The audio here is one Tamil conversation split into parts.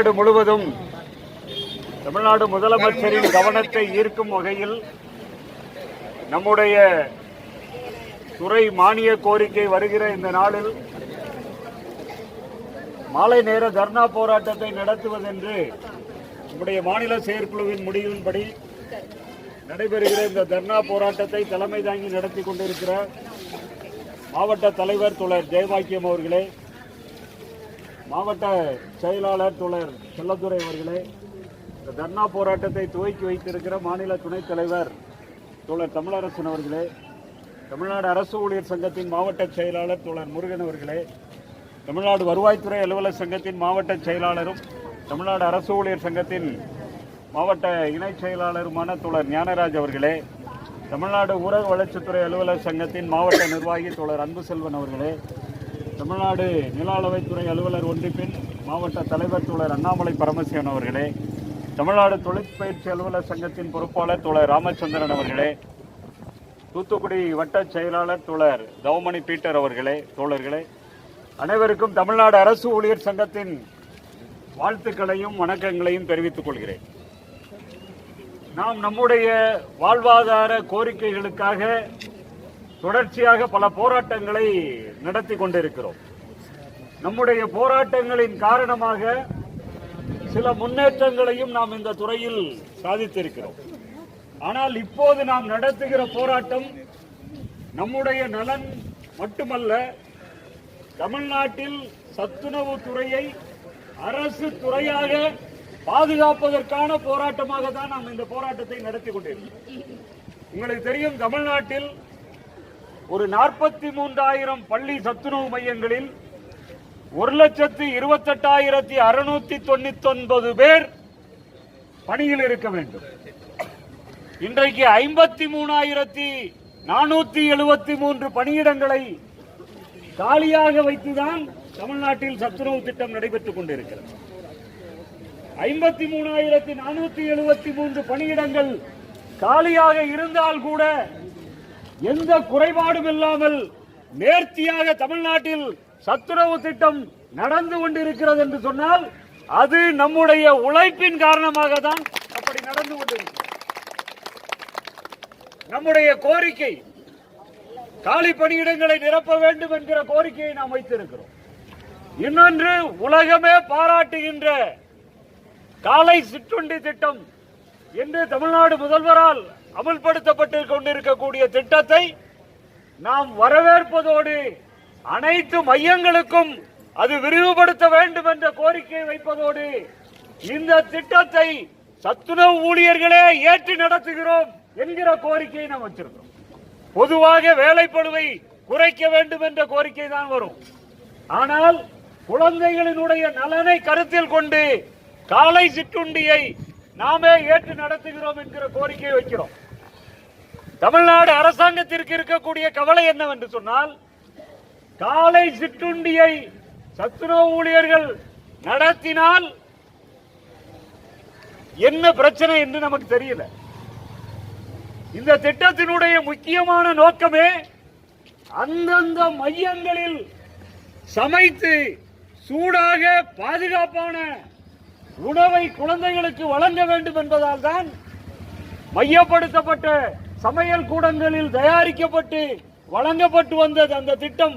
தமிழ்நாடு முழுவதும் தமிழ்நாடு முதலமைச்சரின் கவனத்தை ஈர்க்கும் வகையில் நம்முடைய துறை மானிய கோரிக்கை வருகிற இந்த நாளில் மாலை நேர தர்ணா போராட்டத்தை நடத்துவதென்று நம்முடைய மாநில செயற்குழுவின் முடிவின்படி நடைபெறுகிற இந்த தர்ணா போராட்டத்தை தலைமை தாங்கி நடத்தி கொண்டிருக்கிற மாவட்ட தலைவர் தோழர் ஜெயவாக்கியம் அவர்களே மாவட்ட செயலாளர் தோழர் செல்லத்துறை அவர்களே இந்த தர்ணா போராட்டத்தை துவக்கி வைத்திருக்கிற மாநில துணைத் தலைவர் தோழர் தமிழரசன் அவர்களே தமிழ்நாடு அரசு ஊழியர் சங்கத்தின் மாவட்ட செயலாளர் தோழர் முருகன் அவர்களே தமிழ்நாடு வருவாய்த்துறை அலுவலர் சங்கத்தின் மாவட்ட செயலாளரும் தமிழ்நாடு அரசு ஊழியர் சங்கத்தின் மாவட்ட இணைச் செயலாளருமான தோழர் ஞானராஜ் அவர்களே தமிழ்நாடு ஊரக வளர்ச்சித்துறை அலுவலர் சங்கத்தின் மாவட்ட நிர்வாகி தோழர் அன்பு செல்வன் அவர்களே தமிழ்நாடு நில அளவைத்துறை அலுவலர் ஒன்றிப்பின் மாவட்ட தலைவர் தோழர் அண்ணாமலை பரமசிவன் அவர்களே தமிழ்நாடு தொழிற்பயிற்சி அலுவலர் சங்கத்தின் பொறுப்பாளர் தோழர் ராமச்சந்திரன் அவர்களே தூத்துக்குடி வட்ட செயலாளர் தோழர் தவமணி பீட்டர் அவர்களே தோழர்களே அனைவருக்கும் தமிழ்நாடு அரசு ஊழியர் சங்கத்தின் வாழ்த்துக்களையும் வணக்கங்களையும் தெரிவித்துக் கொள்கிறேன். நாம் நம்முடைய வாழ்வாதார கோரிக்கைகளுக்காக தொடர்ச்சியாக பல போராட்டங்களை நடத்தி கொண்டிருக்கிறோம். நம்முடைய போராட்டங்களின் காரணமாக சில முன்னேற்றங்களையும் நாம் இந்த துறையில் சாதித்திருக்கிறோம். ஆனால் இப்போது நாம் நடத்துகிற போராட்டம் நம்முடைய நலன் மட்டுமல்ல தமிழ்நாட்டில் சத்துணவு துறையை அரசு துறையாக பாதுகாப்பதற்கான போராட்டமாக தான் நாம் இந்த போராட்டத்தை நடத்தி கொண்டிருக்கிறோம். உங்களுக்கு தெரியும் தமிழ்நாட்டில் ஒரு நாற்பத்தி மூன்றாயிரம் பள்ளி சத்துணவு மையங்களில் ஒரு லட்சத்து இருபத்தெட்டாயிரத்தி அறுநூத்தி தொண்ணூத்தி ஒன்பது பேர் பணியில் இருக்க வேண்டும். இன்றைக்கு ஐம்பத்தி மூணாயிரத்தி நானூத்தி எழுபத்தி மூன்று பணியிடங்களை காலியாக வைத்துதான் தமிழ்நாட்டில் சத்துணவு திட்டம் நடைபெற்றுக் கொண்டிருக்கிறது. ஐம்பத்தி மூணாயிரத்தி நானூத்தி எழுபத்தி மூன்று பணியிடங்கள் காலியாக இருந்தால் கூட எந்த குறைபாடும் இல்லாமல் நேர்த்தியாக தமிழ்நாட்டில் சத்துணவு திட்டம் நடந்து கொண்டிருக்கிறது என்று சொன்னால் அது நம்முடைய உழைப்பின் காரணமாக தான் அப்படி நடந்து கொண்டிருக்கிறது. நம்முடைய கோரிக்கை காலி பணியிடங்களை நிரப்ப வேண்டும் என்கிற கோரிக்கையை நாம் வைத்திருக்கிறோம். இன்னொன்று உலகமே பாராட்டுகின்ற காலை சிற்றுண்டி திட்டம். என்று தமிழ்நாடு முதல்வரால் அமல்படுத்தப்பட்டு கொண்டிருக்கக்கூடிய திட்டத்தை நாம் வரவேற்பதோடு அனைத்து மையங்களுக்கும் அது விரிவுபடுத்த வேண்டும் என்ற கோரிக்கை வைப்பதோடு இந்த திட்டத்தை சத்துணவு ஊழியர்களே ஏற்று நடத்துகிறோம் என்கிற கோரிக்கையை நாம் வச்சிருக்கிறோம். பொதுவாக வேலைப்படுவை குறைக்க வேண்டும் என்ற கோரிக்கை தான் வரும். ஆனால் குழந்தைகளினுடைய நலனை கருத்தில் கொண்டு காலை சிற்றுண்டியை நாமே ஏற்று நடத்துகிறோம் என்கிற கோரிக்கையை வைக்கிறோம். தமிழ்நாடு அரசாங்கத்திற்கு இருக்கக்கூடிய கவலை என்னவென்று சொன்னால் காலை சிற்றுண்டியை சத்துணவு ஊழியர்கள் நடத்தினால் என்ன பிரச்சனை என்று நமக்கு தெரியல. இந்த திட்டத்தினுடைய முக்கியமான நோக்கமே அந்தந்த மையங்களில் சமைத்து சூடாக பாதுகாப்பான உணவை குழந்தைகளுக்கு வழங்க வேண்டும் என்பதால் தான் மையப்படுத்தப்பட்ட சமையல் கூடங்களில் தயாரிக்கப்பட்டு வழங்கப்பட்டு வந்தது அந்த திட்டம்.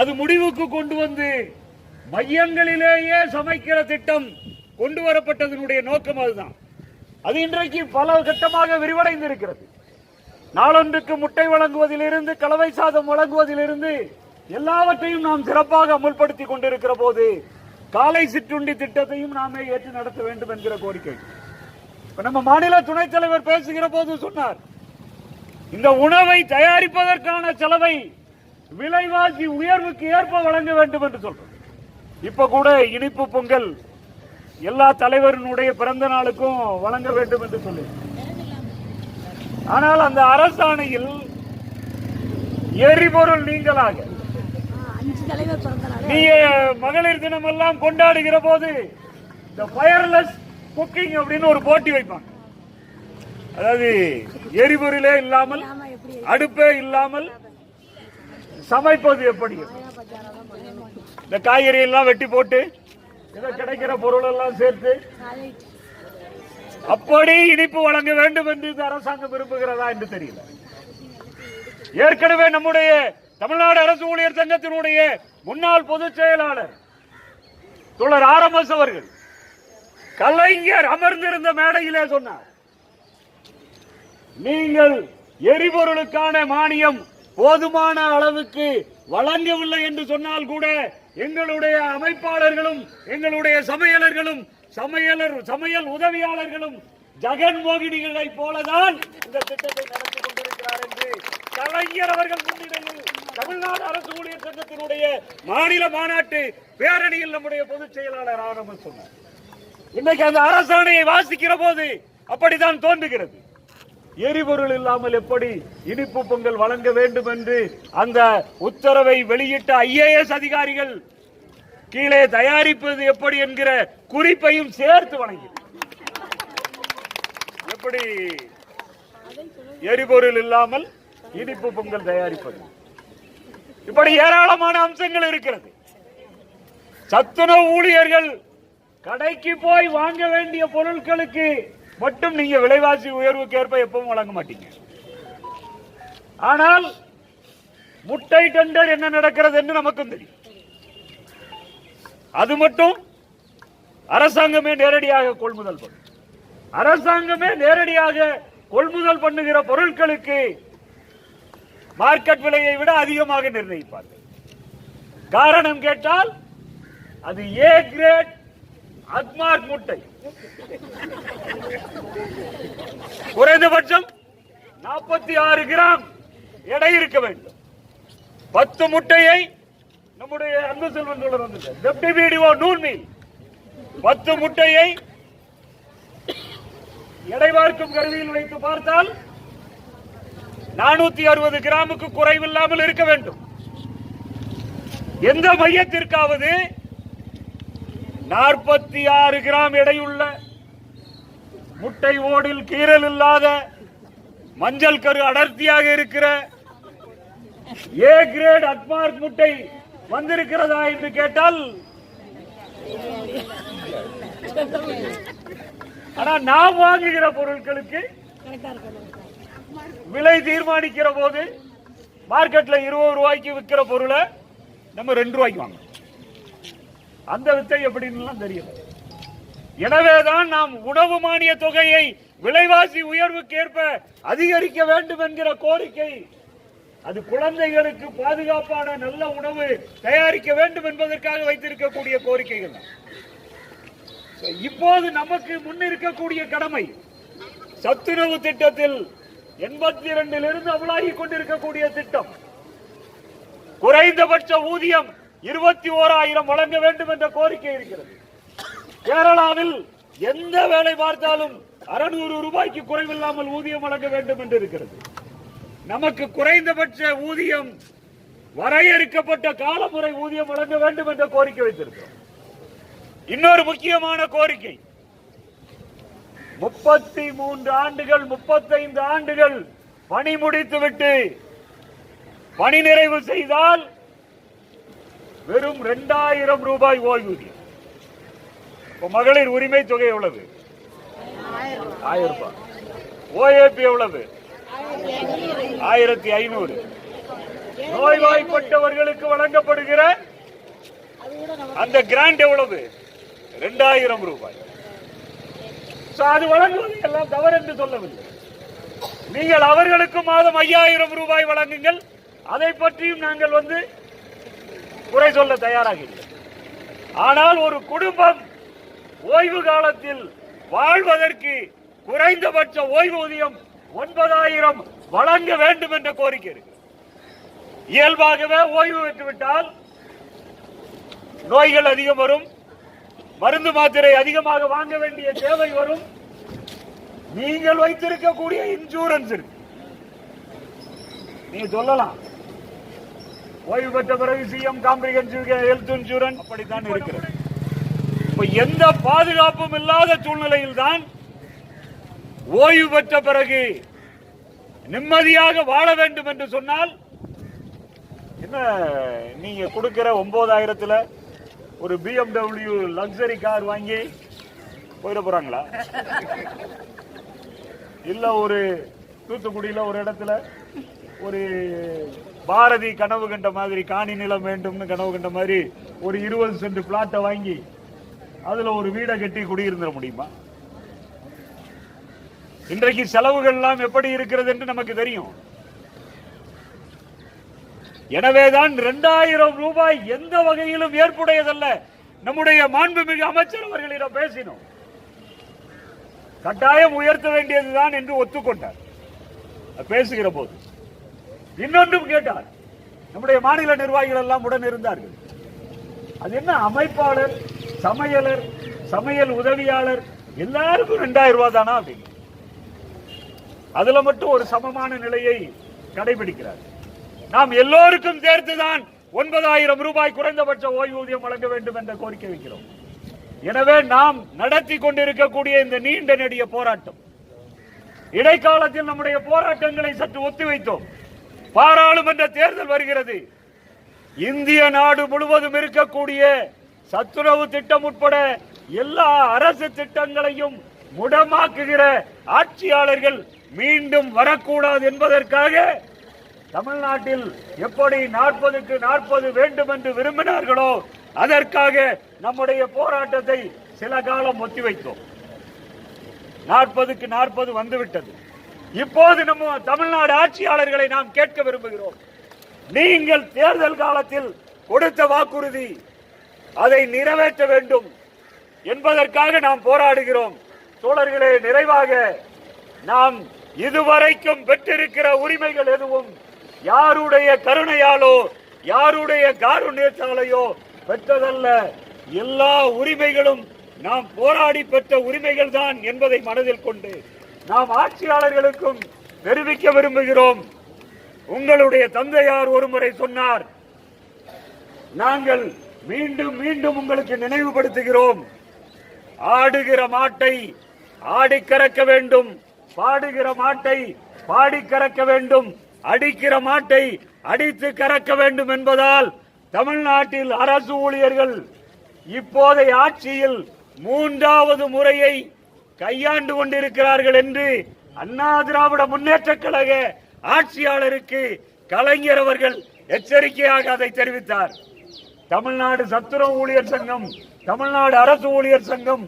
அது முடிவுக்கு கொண்டு வந்து மையங்களிலேயே சமைக்கிற திட்டம் கொண்டு வரப்பட்டதனுடைய நோக்கம் அதுதான். அது இன்றைக்கு பல கட்டமாக விரிவடைந்திருக்கிறது. நாளொன்றுக்கு முட்டை வழங்குவதிலிருந்து கலவை சாதம் வழங்குவதிலிருந்து எல்லாவற்றையும் நாம் சிறப்பாக அமுல்படுத்தி கொண்டிருக்கிற போது காலை சிற்றுண்டி திட்டத்தையும் நாமே ஏற்று நடத்த வேண்டும் என்கிற கோரிக்கை. நம்ம மாநில துணைத் தலைவர் பேசுகிற போது சொன்னார் இந்த உணவை தயாரிப்பதற்கான செலவை விலைவாசி உயர்வுக்கு ஏற்ப வழங்க வேண்டும் என்று சொல்றோம். இப்ப கூட இனிப்பு பொங்கல் எல்லா தலைவரினுடைய பிறந்த நாளுக்கும் வழங்க வேண்டும் என்று சொல்லி ஆனால் அந்த அரசாணையில் எரிபொருள் நீங்களாக நீங்க மகளிர் தினம் எல்லாம் கொண்டாடுகிற போது இந்த ஃபயர்லெஸ் குக்கிங் அப்படின்னு ஒரு போட்டி வைப்பாங்க. அதாவது எரிபொருளே இல்லாமல் அடுப்பே இல்லாமல் சமைப்பது எப்படி? இந்த காய்கறி எல்லாம் வெட்டி போட்டு ஏதோ கிடைக்கிற பொருள் எல்லாம் சேர்த்து அப்படி இனிப்பு வழங்க வேண்டும் என்று இந்த அரசாங்கம் விரும்புகிறதா என்று தெரியல. ஏற்கனவே நம்முடைய தமிழ்நாடு அரசு ஊழியர் சங்கத்தினுடைய முன்னாள் பொதுச் செயலாளர் தோழர் ஆரம்பஸ் அவர்கள் கலைஞர் அமர்ந்திருந்த மேடையிலே சொன்னார் நீங்கள் எரிபொருளுக்கான மானியம் போதுமான அளவுக்கு வழங்கவில்லை என்று சொன்னால் கூட எங்களுடைய அமைப்பாளர்களும் எங்களுடைய சமையலர்களும் சமையலர் சமையல் உதவியாளர்களும் ஜெகன் மோகினிகளை போலதான் இந்த திட்டத்தை நடத்தி கொண்டிருக்கிறார் என்று கலைஞர் அவர்கள் முன்னிலையில் தமிழ்நாடு அரசு ஊழியர் சங்கத்தினுடைய மாநில மாநாட்டு பேரணியில் நம்முடைய பொதுச் செயலாளர் ஆரம்பம் சொன்னார். இன்னைக்கு அந்த அரசாணையை வாசிக்கிற போது அப்படித்தான் தோன்றுகிறது. எரிபொருள் இல்லாமல் எப்படி இனிப்பு பொங்கல் வழங்க வேண்டும் என்று அந்த உத்தரவை வெளியிட்ட ஐஏஎஸ் அதிகாரிகள் கீழே தயாரிப்பது எப்படி என்கிற குறிப்பையும் சேர்த்து வழங்கி. எப்படி எரிபொருள் இல்லாமல் இனிப்பு பொங்கல் தயாரிப்பது? இப்படி ஏராளமான அம்சங்கள் இருக்கிறது. சத்துணவு ஊழியர்கள் கடைக்கு போய் வாங்க வேண்டிய பொருட்களுக்கு மட்டும் நீங்க விலைவாசி உயர்வுக்கு ஏற்ப எப்பவும் வழங்க மாட்டீங்க. ஆனால் முட்டை டெண்டர் என்ன நடக்கிறது என்று நமக்கும் தெரியும். அது மட்டும் அரசாங்கமே நேரடியாக கொள்முதல் பண்ணும். அரசாங்கமே நேரடியாக கொள்முதல் பண்ணுகிற பொருட்களுக்கு மார்க்கெட் விலையை விட அதிகமாக நிர்ணயிப்பார்கள். காரணம் கேட்டால் அது ஏ கிரேட் அக்மார்க் முட்டை. குறைந்தபட்சம் நாற்பத்தி ஆறு கிராம் எடை இருக்க வேண்டும். பத்து முட்டையை நம்முடைய அன்பு செல்வன் சொல்ல வந்துட்டு வீடியோ நூல் பத்து முட்டையை எடை பார்க்கும் கருவியில் வைத்து பார்த்தால் நானூத்தி அறுபது கிராமுக்கு குறைவில்லாமல் இருக்க வேண்டும். எந்த மையத்திற்காவது நாற்பத்தி ஆறு கிராம் எடையுள்ள முட்டை ஓடில் கீறல் இல்லாத மஞ்சள் கரு அடர்த்தியாக இருக்கிற ஏ கிரேட் அட்மார்க் முட்டை வந்திருக்கிறதா என்று கேட்டால் ஆனா நாம் வாங்குகிற பொருட்களுக்கு விலை தீர்மானிக்கிற போது மார்க்கெட்ல இருபது ரூபாய்க்கு விற்கிற பொருளை நம்ம ரெண்டு ரூபாய்க்கு வாங்கணும். அந்த வித்தை எப்படின்னுலாம் தெரியும். எனவேதான் நாம் உணவு மானிய தொகையை விலைவாசி உயர்வுக்கு ஏற்ப அதிகரிக்க வேண்டும் என்கிற கோரிக்கை. அது குழந்தைகளுக்கு பாதுகாப்பான நல்ல உணவு தயாரிக்க வேண்டும் என்பதற்காக வைத்திருக்கக்கூடிய கோரிக்கைகள். இப்போது நமக்கு முன்னிருக்கக்கூடிய கடமை சத்துணவு திட்டத்தில் எண்பத்தி இரண்டிலிருந்து அமலாகி கொண்டிருக்கக்கூடிய திட்டம். குறைந்தபட்ச ஊதியம் இருபத்தி ஓராயிரம் வழங்க வேண்டும் என்ற கோரிக்கை இருக்கிறது. கேரளாவில் எந்த வேலை பார்த்தாலும் அறுநூறு ரூபாய்க்கு குறைவில்லாமல் ஊதியம் வழங்க வேண்டும் என்று இருக்கிறது. நமக்கு குறைந்தபட்ச ஊதியம் வரையறுக்கப்பட்ட காலமுறை ஊதியம் வழங்க வேண்டும் என்ற கோரிக்கை வைத்திருக்கிறோம். இன்னொரு முக்கியமான கோரிக்கை. முப்பத்தி மூன்று ஆண்டுகள் முப்பத்தைந்து ஆண்டுகள் பணி முடித்துவிட்டு பணி நிறைவு செய்தால் வெறும் இரண்டாயிரம் ரூபாய் ஓய்வூதியம். மகளிர் உரிமை தொகை எவ்வளவு? ஆயிரம் ரூபாய். ஓஏபி எவ்வளவு? ஆயிரத்தி ஐநூறு. நோய்வாய்ப்பட்டவர்களுக்கு வழங்கப்படுகிற அந்த கிராண்ட் எவ்வளவு? இரண்டாயிரம் ரூபாய். அது வழங்குவது எல்லாம் தவறு என்று சொல்லவில்லை. நீங்கள் அவர்களுக்கு மாதம் ஐயாயிரம் ரூபாய் வழங்குங்கள். அதை பற்றியும் நாங்கள் வந்து குறை சொல்ல தயாராக இல்லை ஆனால் ஒரு குடும்பம் ஓய்வு காலத்தில் வாழ்வதற்கு குறைந்தபட்ச ஓய்வூதியம் ஒன்பதாயிரம் வழங்க வேண்டும் என்ற கோரிக்கை இருக்கு. இயல்பாகவே ஓய்வு பெற்றுவிட்டால் நோய்கள் அதிகம் வரும் மருந்து மாத்திரை அதிகமாக வாங்க வேண்டிய தேவை வரும். நீங்கள் வைத்திருக்கக்கூடிய இன்சூரன்ஸ் இருக்கு. நீங்க சொல்லலாம். ஓய்வு பெற்ற பிறகு சிஎம் காம்ப்ரிஹென்சிவ் ஹெல்த் இன்சூரன்ஸ் அப்படித்தான் இருக்கிறது. இப்ப எந்த பாதுகாப்பும் இல்லாத சூழ்நிலையில் தான் ஓய்வு பெற்ற பிறகு நிம்மதியாக வாழ வேண்டும் என்று சொன்னால் என்ன நீங்க கொடுக்கிற ஒன்பதாயிரத்துல ஒரு பிஎம்டபிள்யூ லக்ஸரி கார் வாங்கி போயிட போறாங்களா? இல்ல ஒரு தூத்துக்குடியில ஒரு இடத்துல ஒரு பாரதி கனவு கண்ட மாதிரி காணி நிலம் வேண்டும்னு கனவு கண்ட மாதிரி ஒரு இருபது சென்ட் பிளாட்டை வாங்கி அதில் ஒரு வீடை கட்டி குடியிருந்துட முடியுமா? இன்றைக்கு செலவுகள்லாம் எப்படி இருக்கிறது என்று நமக்கு தெரியும். எனவேதான் இரண்டாயிரம் ரூபாய் எந்த வகையிலும் ஏற்புடையதல்ல. நம்முடைய மாண்புமிகு அமைச்சர் அவர்களிடம் பேசினோம். கட்டாயம் உயர்த்த வேண்டியதுதான் என்று ஒத்துக்கொண்டார். பேசுகிற போது இன்னொன்றும் கேட்டார். நம்முடைய மாநில நிர்வாகிகள் எல்லாம் உடன் இருந்தார்கள். அது என்ன அமைப்பாளர் சமையலர் சமையல் உதவியாளர் எல்லாருக்கும் ரெண்டாயிரம் ரூபாய் தானா அப்படின்னு. அதுல மட்டும் ஒரு சமமான நிலையை கடைபிடிக்கிறார். நாம் எல்லோருக்கும் சேர்த்துதான் ஒன்பதாயிரம் ரூபாய் குறைந்தபட்ச ஓய்வூதியம் வழங்க வேண்டும் என்ற கோரிக்கை வைக்கிறோம். எனவே நாம் நடத்தி கொண்டிருக்கக்கூடிய இந்த நீண்ட நெடிய போராட்டம். இடைக்காலத்தில் நம்முடைய போராட்டங்களை சற்று ஒத்திவைத்தோம். பாராளுமன்ற தேர்தல் வருகிறது. இந்திய நாடு முழுவதும் இருக்கக்கூடிய சத்துணவு திட்டம் உட்பட எல்லா அரசு திட்டங்களையும் முடமாக்குகிற ஆட்சியாளர்கள் மீண்டும் வரக்கூடாது என்பதற்காக தமிழ்நாட்டில் எப்படி நாற்பதுக்கு நாற்பது வேண்டும் என்று விரும்பினார்களோ அதற்காக நம்முடைய போராட்டத்தை சில காலம் ஒத்திவைத்தோம். நாற்பதுக்கு நாற்பது வந்துவிட்டது. இப்போது நம்ம தமிழ்நாடு ஆட்சியாளர்களை நாம் கேட்க விரும்புகிறோம். நீங்கள் தேர்தல் காலத்தில் கொடுத்த வாக்குறுதி அதை நிறைவேற்ற வேண்டும் என்பதற்காக நாம் போராடுகிறோம். தோழர்களே நிறைவாக நாம் இதுவரைக்கும் பெற்றிருக்கிற உரிமைகள் எதுவும் யாருடைய கருணையாலோ யாருடைய காருண்யத்தாலேயோ பெற்றதல்ல. எல்லா உரிமைகளும் நாம் போராடி பெற்ற உரிமைகள் தான் என்பதை மனதில் கொண்டு நாம் ஆட்சியாளர்களுக்கும் தெரிவிக்க விரும்புகிறோம். உங்களுடைய தந்தையார் ஒருமுறை சொன்னார் நாங்கள் மீண்டும் மீண்டும் உங்களுக்கு நினைவுபடுத்துகிறோம். ஆடுகிற மாட்டை ஆடி கறக்க வேண்டும். பாடுகிற மாட்டை பாடி கறக்க வேண்டும். அடிக்கிற மாட்டை அடித்து கறக்க வேண்டும் என்பதால் தமிழ்நாட்டில் அரசு ஊழியர்கள் இப்போதைய ஆட்சியில் மூன்றாவது முறையை கையாண்டு கொண்டிருக்கிறார்கள் என்று அண்ணா திராவிட முன்னேற்ற கழக ஆட்சியாளருக்கு கலைஞர் அவர்கள் எச்சரிக்கையாக அதை தெரிவித்தார். தமிழ்நாடு சத்துணவு ஊழியர் சங்கம் தமிழ்நாடு அரசு ஊழியர் சங்கம்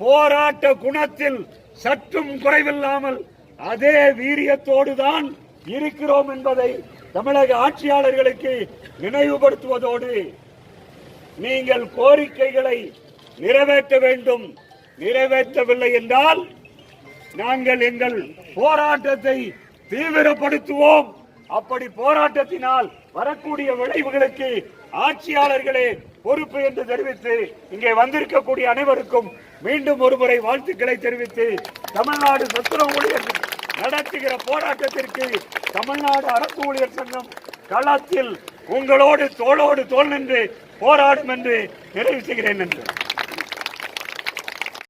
போராட்ட குணத்தில் சற்றும் குறைவில்லாமல் அதே வீரியத்தோடு தான் இருக்கிறோம் என்பதை தமிழக ஆட்சியாளர்களுக்கு நினைவுபடுத்துவதோடு நீங்கள் கோரிக்கைகளை நிறைவேற்ற வேண்டும். நிறைவேற்றவில்லை என்றால் நாங்கள் எங்கள் போராட்டத்தை தீவிரப்படுத்துவோம். அப்படி போராட்டத்தினால் வரக்கூடிய விளைவுகளுக்கு ஆட்சியாளர்களே பொறுப்பு என்று தெரிவித்து இங்கே வந்திருக்கக்கூடிய அனைவருக்கும் மீண்டும் ஒருமுறை வாழ்த்துக்களை தெரிவித்து தமிழ்நாடு சத்துணவு ஊழியர் நடத்துகிற போராட்டத்திற்கு தமிழ்நாடு அரசு ஊழியர் சங்கம் களத்தில் உங்களோடு தோளோடு தோள் நின்று போராடும் என்று நிறைவு செய்கிறேன் என்று